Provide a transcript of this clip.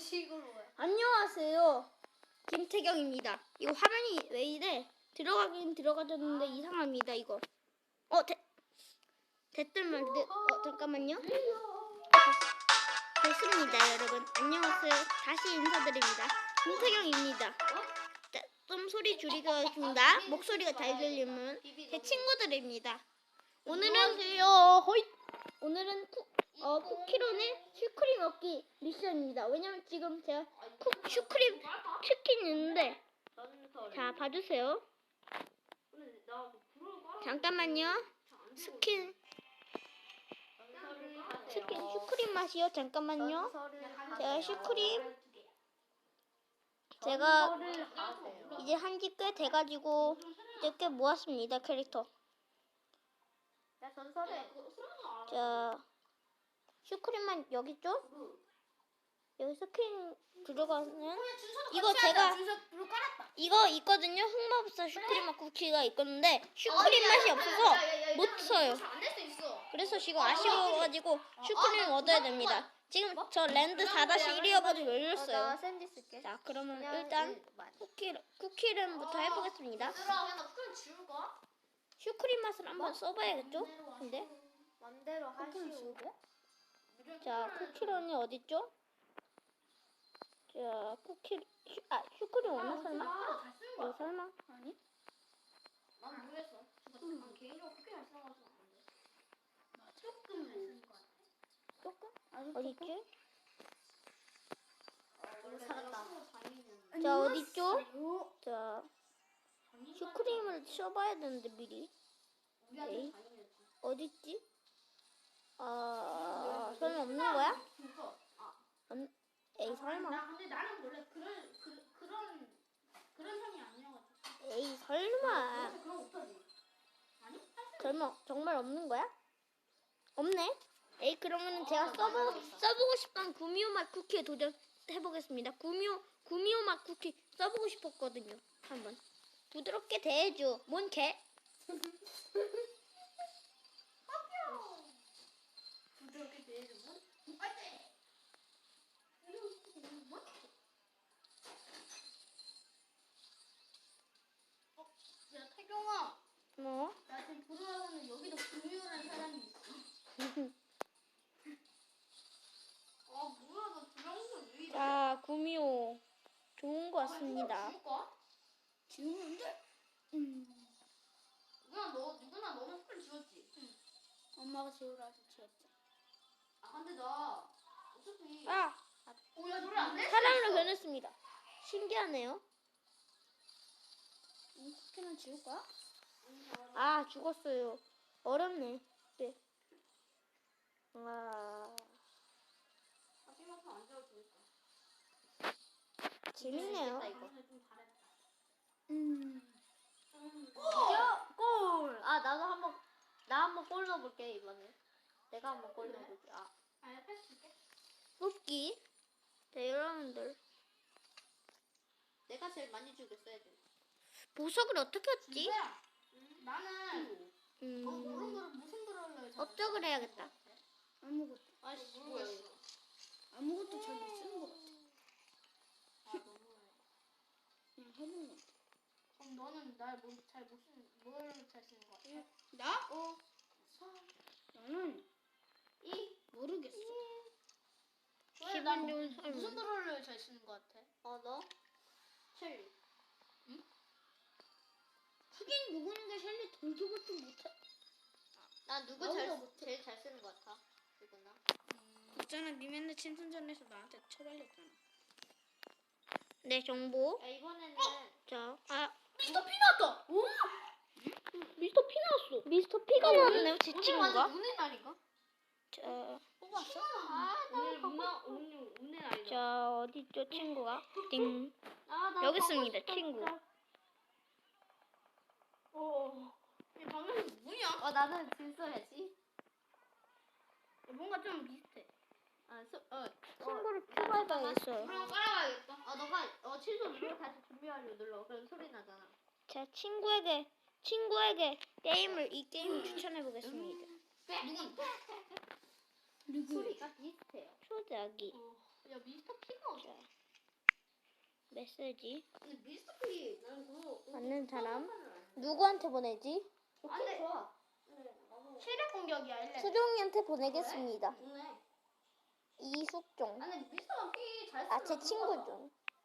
식으로 해. 안녕하세요. 김태경입니다. 이거 화면이 왜 이래? 들어가긴 들어가졌는데 이상합니다, 이거. 어, 대, 됐든 말든, 어, 잠깐만요. 됐습니다, 여러분. 안녕하세요. 다시 인사드립니다. 김태경입니다. 자, 좀 소리 줄이겠습니다. 목소리가 잘 들리면 제 친구들입니다. 오늘은 안녕하세요. 호이. 오늘은 쿠, 어, 쿠키런의 슈크림 먹기 미션입니다. 왜냐면 지금 제가 쿠, 슈크림 치킨 있는데 자 봐주세요. 잠깐만요. 스킨 스킨 슈크림 맛이요. 잠깐만요. 제가 슈크림 제가 이제 한지 꽤 돼가지고 이제 꽤 모았습니다 캐릭터. 자 슈크림만 여기 있죠? 여기 스킨 들어가는 이거 제가 이거 있거든요. 흑마법사 슈크림 맛 쿠키가 있었는데 슈크림 맛이 없어서 못 써요. 안될 수 있어. 그래서 지금 아쉬워가지고 슈크림 얻어야 됩니다. 지금 저 랜드 4-1이어가지고 열렸어요. 쓸게. 자 그러면 일단 쿠키 쿠키름부터 해보겠습니다. 얘들아 그냥 그냥 지울까? 슈크림 맛을 한번 써봐야겠죠? 근데 맘대로 하시오. 자 쿠키런이 어딨죠? 자 쿠키 슈, 아 슈크림 없나 설마? 어 설마? 아니? 난 모르겠어. 난 개인적으로 그렇게 잘 써가지고 안 돼. 조금 잘 쓰는 거 같아. 조금? 어딨지? 원래 살았다. 자 어딨죠? 자 슈크림을 써봐야 되는데 미리 에이 어딨지? 아 설마 없는 거야? 없- 에이 설마 나 근데 나는 원래 그런 그, 그런 그런 형이 아니어가지고. 에이 설마 그래서 그런 거 못하지. 아니? 설마 정말 없는 거야? 없네. 에이 그러면은 제가 써보 써보고 싶던 구미호 맛 쿠키에 도전해 보겠습니다. 구미호 구미호 맛 쿠키 써보고 싶었거든요. 한번 부드럽게 대해줘. 뭔 개? 부드럽게 대해주면 안돼. 어, 야 태경아, 뭐? 나 지금 보러가는 여기도 금요라는 사람이 있어. 아 뭐야 나 불량분 왜 이래? 자 구미호 좋은 거 지우면 안 돼. 누구나 너 누구나 너는 스크린 지웠지? 응. 엄마가 지우라서 지웠지. 아 근데 나 어차피 아 오야 노래 안 돼? 사람으로 변했습니다. 신기하네요. 쿠키는 지울 거야? 아 죽었어요. 어렵네. 네. 와아 삐만큼 안 되겠다. 재밌네요. 음. 골! 아 나도 한 번 나 한 번 골 넣어볼게 이번에. 내가 한 번 골 넣어볼게. 아. 뽑기. 네 여러분들 내가 제일 많이 주겠어야지. 보석을 어떻게 했지? 음, 나는 음. 어, 그런 거를 무슨? 업적을 해야겠다. 아무것도. 아씨 뭐야 이거. 아무것도 잘 못 쓰는 것 같아. 아 너무해. 그냥 해보는. 그럼 너는 날잘못 쓰는 뭘잘 쓰는 거 같아? 나? 어. 나는 이. 모르겠어. 왜? 기분 나 좋은 뭐- 삶. 무슨 드롤을 잘 쓰는 것 같아? 어 너? 첼리. 하긴 누구니까 셸리 동기부터 못해. 나 누구 나보다 잘 못해. 제일 잘 쓰는 것 같아? 누구나? 있잖아, 니 맨날 침순전에서 나한테 처발렸잖아. 네 정보. 야 이번에는 자, 아 미스터 피 나왔다. 오? 미스터 피 나왔어. 미스터 피가 나왔네요, 제 친구가. 오늘 날인가? 자, 뽑았어? 아, 오늘 문화 오늘 오늘 날이다. 자 어디 있죠, 친구가? 띵. 아, 나 여기 가고 있습니다, 싶다, 친구. 어. 이 방금 뭐냐? 어, 나는 진 써야지. 뭔가 좀 비슷해. 친구를 켜봐야겠어요. 그럼 깔아봐야겠다. 어, 너가 어 취소 누르고 다시 준비하려 눌러. 그럼 소리 나잖아. 자, 친구에게 친구에게 게임을 이 게임 음. 추천해 보겠습니다. 음. 네. 누군? 누구? 소리가 비슷해요. 초대하기. 어, 야 미스터 피가 어디? 메시지. 근데 미스터 피 어, 받는 사람 누구한테 보내지? 아, 네. 오케이, 좋아. 네, 어. 체력 공격이야 일레. 수종이한테 보내겠습니다. 좋네. 이숙종. 아니 미스터 피 잘. 쓰는 아, 제 친구 중.